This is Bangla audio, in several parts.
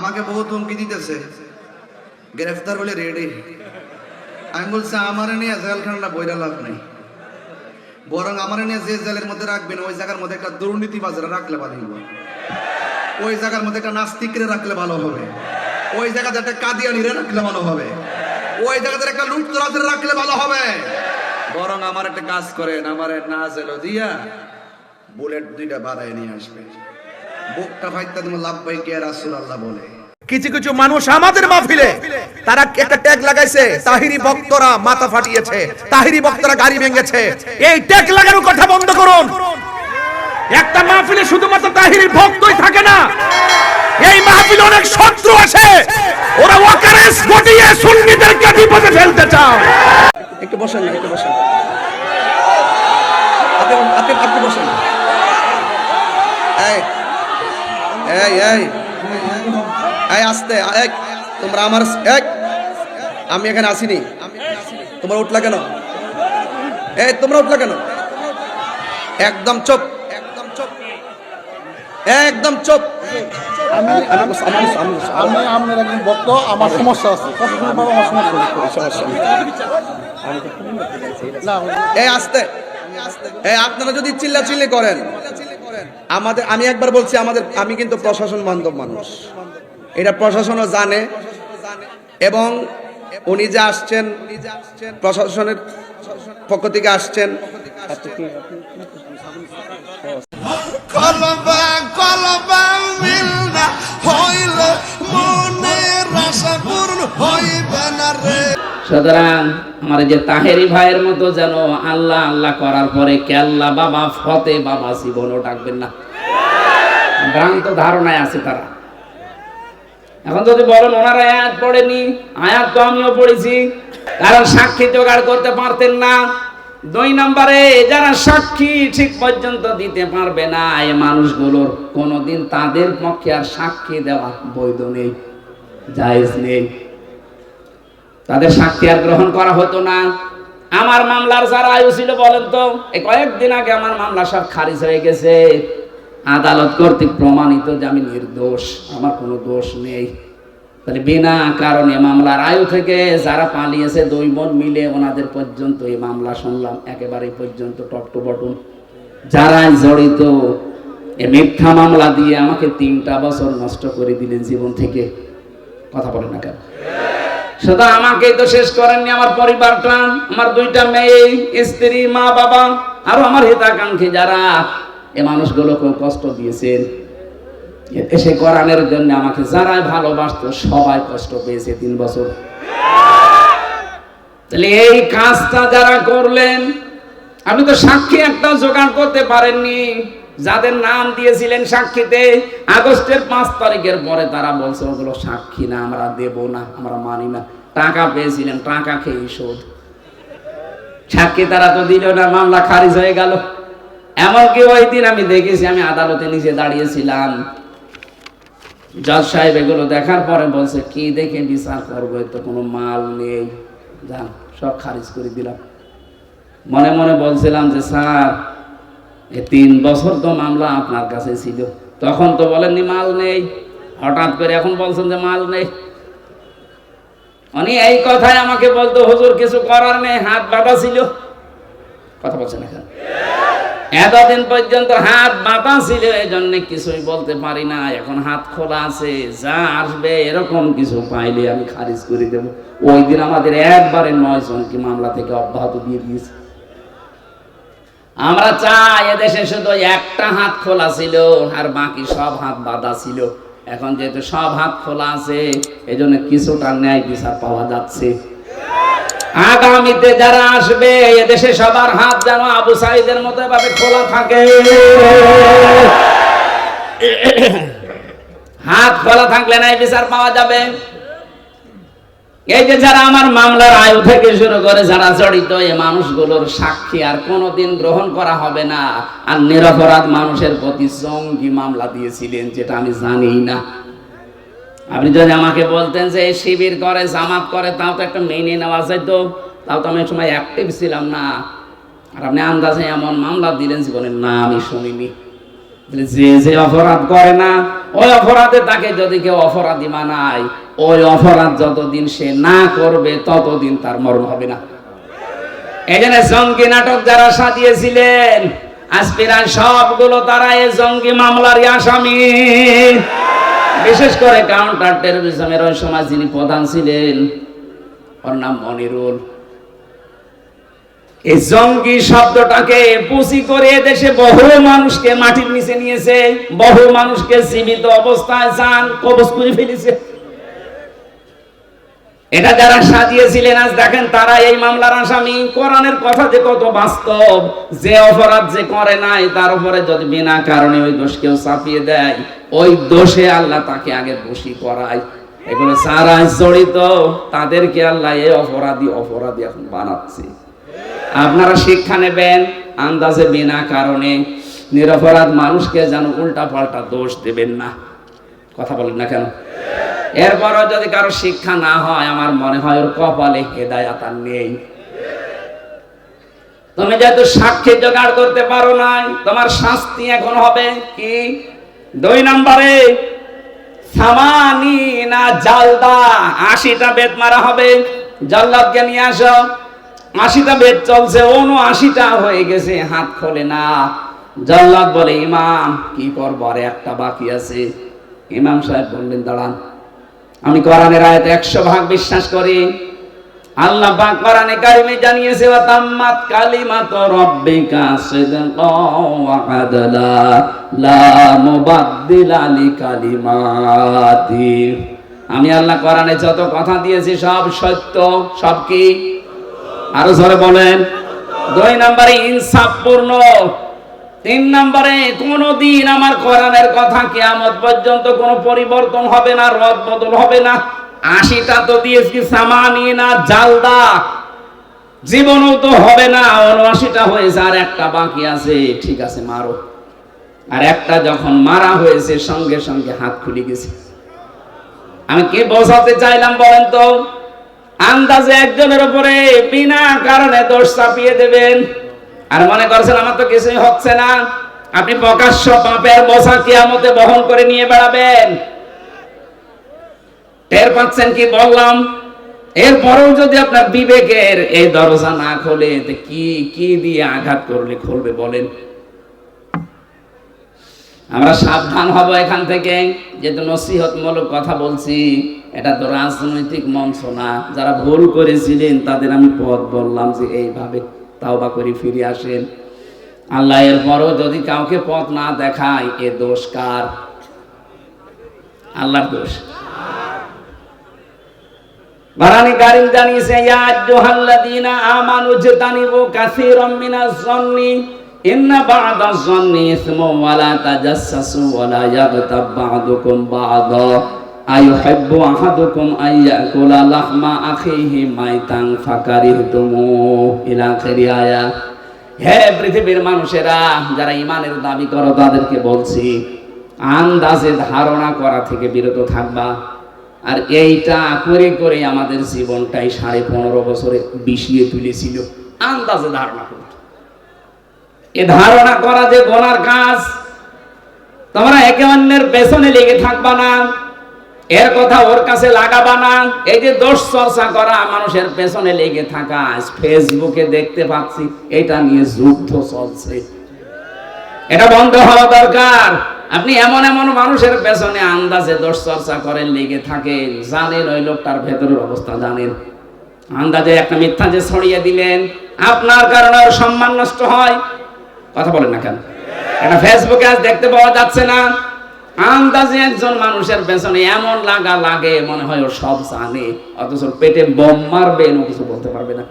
আমাকে বহুত হুমকি দিতেছে। গ্রেফতার হলে রেডি আমি বলছি আমার নিয়ে জেলখানাটা বইরা লাভ নেই। বরং আমার নিয়ে যে জেলের মধ্যে রাখবেন, ওই জায়গার মধ্যে একটা দুর্নীতি বাজারে রাখলে ভালো হবে ওই জায়গার মধ্যে একটা নাস্তিকরে রাখলে ভালো হবে। ওই জায়গাতে একটা কাদিয়ানিরে রাখলে ভালো হবে। ওই জায়গাতে একটা লুটতরাজরে রাখলে ভালো হবে। বরং আমার একটা কাজ করেন, আমার না জেলো দিয়া বুলেট দুইটা বাড়ায় নিয়ে আসবে বুকটা ফাইতে তুমি লাভ পাই কে রাসুল আল্লাহ বলে। কিছু কিছু মানুষ আমাদের মাহফিলে তারা একটা ট্যাগ লাগাইছে তাহিরি ভক্তরা মাথা ফাটিয়েছে তাহিরি ভক্তরা গাড়ি ভেঙেছে। এই ট্যাগ লাগানোর কথা বন্ধ করুন। একটা মাহফিলে শুধুমাত্র তাহিরি ভক্তই থাকে না এই মাহফিলে অনেক শত্রু আছে। ওরা ওয়াকারেস ঘটিয়ে সুন্নিদেরকে বিপদে ফেলতে চায়। একটু বসেন না একটু বসেন। এই এই। এই আস্তে এই তোমরা আমার এই আমি এখানে আসিনি। তোমরা উঠলা কেন? এই তোমরা উঠলা কেন? একদম চুপ। একদম চুপ। একদম চুপ আমি আমি একজন ভক্ত আমার সমস্যা আছে। এই আস্তে। এই আপনারা যদি চিল্লা চিল্লি করেন। আমাদের, আমি একবার বলছি, আমাদের, আমি কিন্তু প্রশাসন বান্ধব মানুষ। এটা প্রশাসনও জানে এবং উনি যে আসছেন, প্রশাসনের পক্ষ থেকে আসছেন। কলবা কলবা হইলে সুতরাং আমার যে তাহেরি ভাইয়ের মতো যেন আল্লাহ আল্লাহ করার পরে কেল্লা বাবা ফতে বাবা জীবনও ডাকবেন না। ভ্রান্ত ধারণায় আছে তারা। এখন যদি বলেন, ওনারা আয়াত পড়েনি, আয়াত তো আমিও পড়েছি, কারণ সাক্ষী জোগাড় করতে পারতেন না। দুই নম্বরে, যারা সাক্ষী ঠিক পর্যন্ত দিতে পারবে না, এই মানুষগুলোর কোনোদিন তাদের পক্ষে আর সাক্ষী দেওয়া বৈধ নেই, জায়েজ নেই। তাদের সাক্ষী আর গ্রহণ করা হতো না। আমার মামলার যারা আয়ু ছিল বলেন তো এই কয়েকদিন আগে আমার মামলা সব খারিজ হয়ে গেছে। আদালত কর্তৃক প্রমাণিত যে আমি নির্দোষ, আমার কোনো দোষ নেই। তাহলে বিনা কারণে মামলার আয়ু থেকে যারা পালিয়েছে দুই বোন মিলে ওনাদের পর্যন্ত এই মামলা শুনলাম একেবারে পর্যন্ত টপ টু বটন যারা জড়িত, এ মিথ্যা মামলা দিয়ে আমাকে তিনটা বছর নষ্ট করে দিলেন জীবন থেকে। কথা বলেন না কেন? শুধু আমাকেই তো শেষ করেননি আমার পরিবার পরিবারটা আমার দুইটা মেয়ে, স্ত্রী, মা, বাবা, আরও আমার হিতাকাঙ্ক্ষী যারা। এ মানুষগুলোকে কষ্ট দিয়েছেন। এসে কোরআনের জন্য আমাকে যারাই ভালোবাসতো, সবাই কষ্ট পেয়েছে তিন বছর। তাহলে এই কাজটা যারা করলেন আপনি তো সাক্ষী একটা জোগাড় করতে পারেননি। যাদের নাম দিয়েছিলেন সাক্ষীতে, আগস্টের পাঁচ তারিখের পরে তারা বলছে, ওগুলো সাক্ষী না, আমরা দেব না, আমরা মানি না। টাকা পেয়েছিলেন, টাকা খেয়ে শোধ। সাক্ষী তারা তো দিল না, মামলা খারিজ হয়ে গেল। এমনকি ওই দিন আমি দেখেছি, আমি আদালতে নিজে দাঁড়িয়েছিলাম। জজ সাহেব এগুলো দেখার পরে বলছে, কি দেখে বিচার করব? তো কোনো মাল নেই। যান, সব খারিজ করে দিলাম। মনে মনে বলছিলাম যে, স্যার এই তিন বছর তো মামলা আপনার কাছে ছিল। তখন তো বলেননি মাল নেই। হঠাৎ করে এখন বলছেন যে মাল নেই। উনি এই কথাই আমাকে বলতো, হুজুর, কিছু করার নেই, হাত বাঁধা ছিল। কথা বলছেন এখন। এতদিন পর্যন্ত হাত বাঁধা ছিল এই জন্য কিছুই বলতে পারি না। এখন হাত খোলা আছে, যা আসবে, এরকম কিছু পাইলে আমি খারিজ করে দেব। ওই দিন আমাদের একবারে নয় জনকে মামলা থেকে অব্যাহত দিয়ে দিয়েছে। আমরা চাই এদেশে শুধু একটা হাত খোলা ছিল আর বাকি সব হাত বাঁধা ছিল। এখন যেহেতু সব হাত খোলা আছে এই জন্য কিছুটা ন্যায় বিচার পাওয়া যাচ্ছে। আগামীতে যারা আসবে, এদেশে সবার হাত যেন আবু সাইদের মতো এভাবে খোলা থাকে। হাত খোলা থাকলে ন্যায় বিচার পাওয়া যাবে। এই যে যারা আমার মামলার আয়ু থেকে শুরু করে যারা জড়িত, এই মানুষগুলোর সাক্ষী আর কোনোদিন গ্রহণ করা হবে না। আর নিরপরাধ মানুষের প্রতি জঙ্গি মামলা দিয়েছিলেন, যেটা আমি জানি না। আপনি যদি আমাকে বলতেন যে এই শিবির করে, জামাত করে, তাও তো একটা মেনে নেওয়া যেত তাও তো আমি সময় অ্যাক্টিভ ছিলাম না। আর আপনি আন্দাজে এমন মামলা দিলেন জীবনে না আমি শুনিনি যে যে অপরাধ করে না, ওই অপরাধে তাকে যদি কেউ অপরাধী মানায় ওই অপরাধ যতদিন সে না করবে, ততদিন তার মরণ হবে না। এখানে জঙ্গি নাটক যারা সাজিয়েছিলেন আজপিরান সবগুলো তারা এই জঙ্গি মামলার আসামি। বিশেষ করে কাউন্টার টেরোরিজমের ওই সময় যিনি প্রধান ছিলেন, ওর নাম মনিরুল। এই জঙ্গি শব্দটাকে পুষি করে দেশে বহু মানুষকে মাটির নিচে নিয়েছে, বহু মানুষকে জীবিত অবস্থায় যান কবজ করে ফেলেছে। এটা যারা সাজিয়েছিলেন আজ দেখেন, তারা এই মামলার আসামি। কোরআনের কথা যে কত বাস্তব, যে অপরাধ যে করে নাই, তার উপরে যদি বিনা কারণে ওই দোষ কেউ চাপিয়ে দেয়, ওই দোষে আল্লাহ তাকে আগে দোষী করায়। এগুলো যারা জড়িত, তাদেরকে আল্লাহ এই অপরাধী অপরাধী এখন বানাচ্ছে। আপনারা শিক্ষা নেবেন, আন্দাজে বিনা কারণে নিরপরাধ মানুষকে যেন উল্টা পাল্টা দোষ দেবেন না। কথা বলেন না কেন? এরপরও যদি কারও শিক্ষা না হয়, আমার মনে হয় ওর কপালে হেদায়াত আর নেই। তুমি যেহেতু সাক্ষী জোগাড় করতে পারো নাই, তোমার শাস্তি এখন হবে কি? দুই নম্বরে, সামানি না জালদা, আশিটা বেদ মারা হবে। জল্লাদকে নিয়ে আসো। আশিটা বেদ চলছে, অনু আশিটা হয়ে গেছে, হাত খোলে না। জল্লাদ বলে, ইমাম, কি করব, আর একটা বাকি আছে। ইমাম সাহেব বললেন, দাঁড়ান। আমি কোরআনের আয়াত একশো ভাগ বিশ্বাস করি। আল্লাহ পাক কোরআনে কারিমে জানিয়েছে ওয়া তাম্মাত কালিমাতু রাব্বিকা সিদকাও ওয়া আদলা, লা মুবাদদিলা লিকালিমাতি। আমি আল্লাহ কোরআনে যত কথা দিয়েছি, সব সত্য, সব কি? আরও জোরে বলেন। দুই নম্বরে, ইনসাফপূর্ণ। তিন নম্বরে, কোনদিন আমার কোরআনের কথা কিয়ামত পর্যন্ত কোনো পরিবর্তন হবে না, রদ বদল হবে না। আশিটা তো দিয়েছি, সামানি না, জালদা। জীবনও তো হবে না, উনআশিটা হয়েছে, আর একটা বাকি আছে। ঠিক আছে, মারো। আর একটা যখন মারা হয়েছে, সঙ্গে সঙ্গে হাত খুলে গেছে। আমি কি বোঝাতে চাইলাম বলেন তো? আন্দাজে একজনের উপরে বিনা কারণে দোষ চাপিয়ে দেবেন। আর মনে করছেন, আমার তো কিছুই হচ্ছে না। আপনি প্রকাশ্য পাপের বোঝা কিয়ামতে বহন করে নিয়ে বেড়াবেন। টের পাচ্ছেন কি বললাম? এরপরেও যদি আপনার বিবেকের এই দরজা না খোলে কি কি দিয়ে আঘাত করলে খুলবে বলেন? আমরা সাবধান হব এখান থেকে। যেহেতু নসিহতমূলক কথা বলছি, এটা তো রাজনৈতিক মঞ্চ না। যারা ভুল করেছিলেন, তাদের আমি পথ বললাম যে এইভাবে তাওবা করে ফিরে আসেন। আল্লাহ এরপরও যদি কাউকে পথ না দেখায়, এ দোষ কার? আল্লাহর দোষ। বারানি কারিম জানিয়েছে, ইয়া আমানু জন্নি ইন্না জন্নি ইসমুন ওয়া লা তাজাসসাসু ওয়া লা ইয়াগতাব বা'দুকুম বা'দা। আইয়ুহিব্বু আহাদুকুম আইয়াকুলা লাহমা আখিহি মাইতান ফাকারিহতুমু ইলা আখিরি আয়াত হে পৃথিবীর মানুষেরা, যারা ইমানের দাবি করো, তাদেরকে বলছি, আন্দাজে ধারণা করা থেকে বিরত থাকবা। আর এইটা করে করে আমাদের জীবনটাই সাড়ে পনেরো বছরে বিষিয়ে তুলেছিল। আন্দাজে ধারণা করত এ ধারণা করা যে গোনার কাজ, তোমরা একে অন্যের পেছনে লেগে থাকবা না। এর কথা ওর কাছে লাগাবা না। এই যে দোষ চর্চা করা, মানুষের পেছনে লেগে থাকা ফেসবুকে দেখতে পাচ্ছি, এটা নিয়ে যুদ্ধ চলছে। এটা বন্ধ হওয়া দরকার। আপনি এমন এমন মানুষের পেছনে আন্দাজে দোষ চর্চা করেন, লেগে থাকেন। জানেন ওই লোকটার ভেতরের অবস্থা, জানেন। আন্দাজে একটা মিথ্যা যে ছড়িয়ে দিলেন, আপনার কারণে ওর সম্মান নষ্ট হয়। কথা বলেন না কেন? এটা ফেসবুকে আজ দেখতে পাওয়া যাচ্ছে না। আন্দাজে একজন মানুষের পেছনে এমন লাগা লাগে, মনে হয় ও সব জানে, অথচ পেটে বোম মারবে, ও কিছু বলতে পারবে না।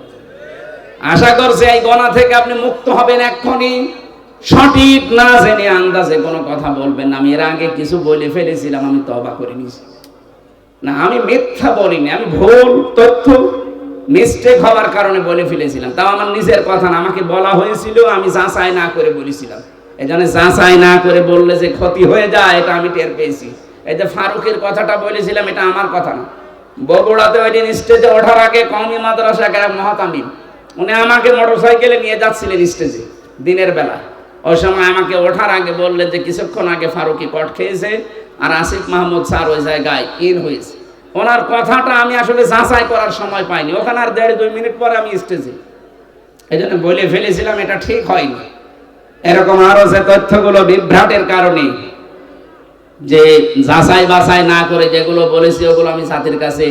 আশা করছি এই গণা থেকে আপনি মুক্ত হবেন এক্ষুনি। সঠিক না জেনে আন্দাজে কোনো কথা বলবেন না। আমি এর আগে কিছু বলে ফেলেছিলাম, আমি তবা করে নিয়েছি। না, আমি মিথ্যা বলিনি, আমি ভুল তথ্য মিস্টেক হওয়ার কারণে বলে ফেলেছিলাম। তাও আমার নিজের কথা না, আমাকে বলা হয়েছিল, আমি যাচাই না করে বলেছিলাম। এই জন্য যাচাই না করে বললে যে ক্ষতি হয়ে যায়, এটা আমি টের পেয়েছি। এই যে ফারুকের কথাটা বলেছিলাম, এটা আমার কথা না। বগুড়াতে ওই দিন স্টেজে ওঠার আগে কমি মাদ্রাসা মহাতামিম, উনি আমাকে মোটরসাইকেলে নিয়ে যাচ্ছিলেন স্টেজে দিনের বেলা। ওই সময় আমাকে ওঠার আগে বললেন যে কিছুক্ষণ আগে ফারুকি কট খেয়েছে, আর আসিফ মাহমুদ স্যার ওই জায়গায় ইন হয়েছে। ওনার কথাটা আমি আসলে যাচাই করার সময় পাইনি। ওখানে আর দেড় দুই মিনিট পরে আমি স্টেজে এই জন্য বলে ফেলেছিলাম, এটা ঠিক হয়নি। এরকম আরও যে তথ্যগুলো বিভ্রাটের কারণে যে যাচাই বাছাই না করে যেগুলো বলেছি, ওগুলো আমি জাতির কাছে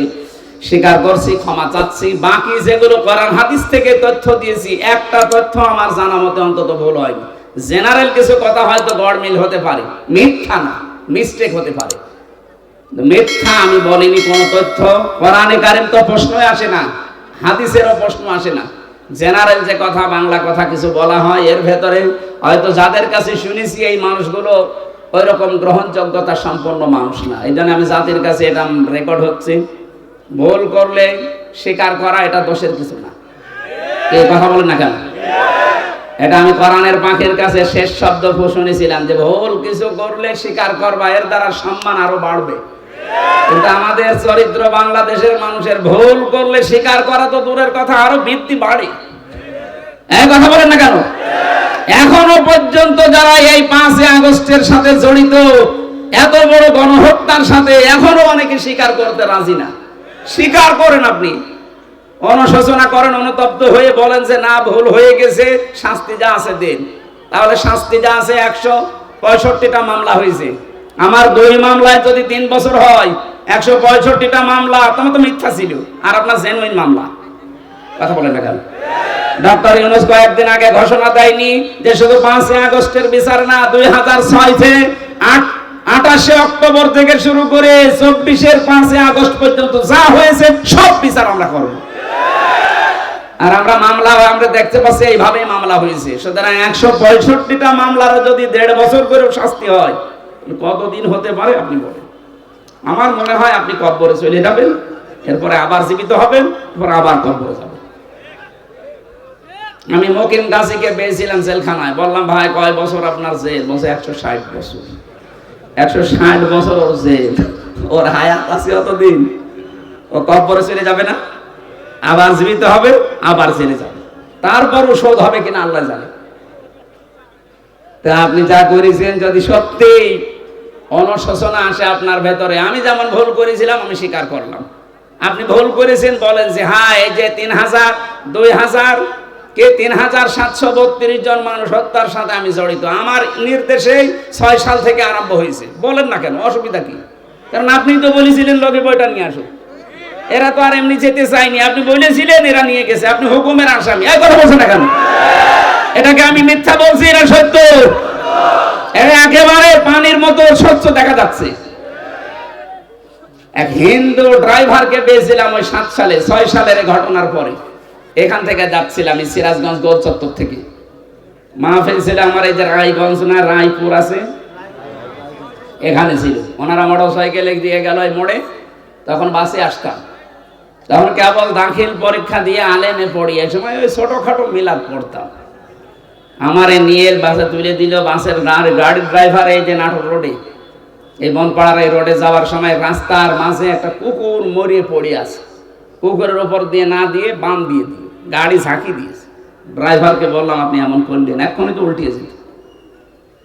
স্বীকার করছি, ক্ষমা চাচ্ছি। বাকি যেগুলো করার হাদিস থেকে তথ্য দিয়েছি, একটা তথ্য আমার জানা মতে অন্তত ভুল হয়নি। জেনারেল কিছু কথা হয়তো গড়মিল হতে পারে। মিথ্যা না মিস্টেক হতে পারে। মিথ্যা আমি বলিনি কোনো তথ্য। কোরআনে কারিম তো প্রশ্নই আসে না, হাদিসেরও প্রশ্ন আসে না। জেনারেল যে কথা, বাংলা কথা কিছু বলা হয়, এর ভেতরে হয়তো যাদের কাছে শুনেছি এই মানুষগুলো ওই রকম গ্রহণযোগ্যতা সম্পন্ন মানুষ না। এই জন্য আমি জাতির কাছে এটা রেকর্ড হচ্ছে। ভুল করলে স্বীকার করা এটা দোষের কিছু না। এই কথা বলেন না কেন? এটা আমি কোরআনের পাখির কাছে শেষ শব্দ শুনেছিলাম যে ভুল কিছু করলে স্বীকার করবা, এর দ্বারা সম্মান আরও বাড়বে। কিন্তু আমাদের চরিত্র বাংলাদেশের মানুষের ভুল করলে স্বীকার করা তো দূরের কথা, আরও বৃদ্ধি বাড়ে। এই কথা বলেন না কেন? এখনও পর্যন্ত যারা এই পাঁচই আগস্টের সাথে জড়িত, এত বড় গণহত্যার সাথে এখনও অনেকে স্বীকার করতে রাজি না। স্বীকার করেন আপনি। অনুশোচনা করেন, অনুতপ্ত হয়ে বলেন যে, না, ভুল হয়ে গেছে, শাস্তি যা আছে দেন। তাহলে শাস্তি যা আছে একশো পঁয়ষট্টিটা মামলা হয়েছে। আমার দুই মামলায় যদি তিন বছর হয়, একশো পঁয়ষট্টিটা মামলা তোমার তো মিথ্যা ছিল। আর আপনার জেনুইন মামলা। কথা বলেন না কেন? ডক্টর ইউনুস কয়েকদিন আগে ঘোষণা দেয়নি যে শুধু পাঁচই আগস্টের বিচার না, দুই হাজার ছয় থেকে আট অক্টোবর থেকে শুরু করে চব্বিশের পাঁচই আগস্ট পর্যন্ত যা হয়েছে, সব বিচার আমরা করব। আর আমরা মামলা আমরা দেখতে পাচ্ছি এইভাবেই মামলা হয়েছে। সুতরাং একশো পঁয়ষট্টিটা মামলার যদি দেড় বছর করেও শাস্তি হয় কতদিন হতে পারে আপনি বলেন? আমার মনে হয় আপনি কব্বরে চলে যাবেন, এরপরে আবার জীবিত হবেন, এরপর আবার কব্বরে যাবেন। আমি মকিম গাজীকে পেয়েছিলাম জেলখানায়। বললাম, ভাই, কয় বছর আপনার জেল? বলছে, একশো ষাট বছর। একশো ষাট বছর ওর জেল। ওর হায়াত আছে অতদিন। ও কব্বরে চলে যাবে না। আবার জীবিত হবে, আবার জেলে যাবে। তারপরও শোধ হবে কিনা আল্লাহ জানে। তা আপনি যা করেছেন যদি সত্যি অনুশোচনা আসে আপনার ভেতরে, আমি যেমন ভুল করেছিলাম, আমি স্বীকার করলাম। আপনি ভুল করেছেন, বলেন যে হ্যাঁ এই যে তিন হাজার, দুই হাজার কে তিন হাজার সাতশো বত্রিশ জন মানুষ হত্যার সাথে আমি জড়িত? আমার নির্দেশে ছয় সাল থেকে আরম্ভ হয়েছে। বলেন না কেন, অসুবিধা কি? কারণ আপনি তো বলেছিলেন লগে বইটা নিয়ে আসুন এরা তো আর এমনি যেতে চায়নি। আপনি বলেছিলেন এরা নিয়ে গেছে। আপনি হুকুমের আসামি। এই কথা বলছেন কেন? এটাকে আমি মিথ্যা বলছি এটা সত্য। এটা একেবারে পানির মতো স্বচ্ছ দেখা যাচ্ছে। এক হিন্দু ড্রাইভারকে পেয়েছিলাম ওই সাত সালে, ছয় সালের ঘটনার পরে। এখান থেকে যাচ্ছিলাম এই সিরাজগঞ্জ গোল চত্বর থেকে। মাহফিল ছিল আমার এই যে রায়গঞ্জ না, রায়পুর আছে। এখানে ছিল। ওনারা মোটর সাইকেলে দিয়ে গেল এই মোড়ে। তখন বাসে আসতাম। তখন কেবল দাখিল পরীক্ষা দিয়ে আলেমে পড়ি। এই সময় ওই ছোটখাটো মিলাদ পড়তাম। আমারে নিয়ে বাসে তুলে দিল বাসের গাড়ি, গাড়ির ড্রাইভার এই যে নাটক রোডে। এই বনপাড়ার এই রোডে যাওয়ার সময় রাস্তার মাঝে একটা কুকুর মরিয়ে পড়ে আছে। কুকুরের ওপর দিয়ে না দিয়ে বাম দিয়ে দিয়ে, গাড়ি ঝাঁকি দিয়েছে। ড্রাইভারকে বললাম, আপনি এমন করলেন, এক্ষুনি তো উল্টিয়েছে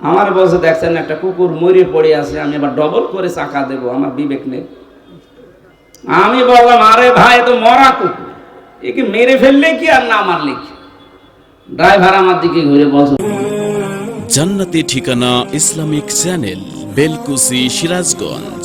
আমার বলছে দেখছেন একটা কুকুর মরিয়ে পড়ে আছে, আমি আবার ডবল করে চাকা দেবো, আমার বিবেক নেই। আমি বললাম, আরে ভাই তো মরা কুকুর। একে মেরে ফেললে কি আর না মারলে কি? ড্রাইভার আমার দিকে ঘুরে বলছে, জান্নাতি ঠিকানা ইসলামিক চ্যানেল বেলকুসি সিরাজগঞ্জ।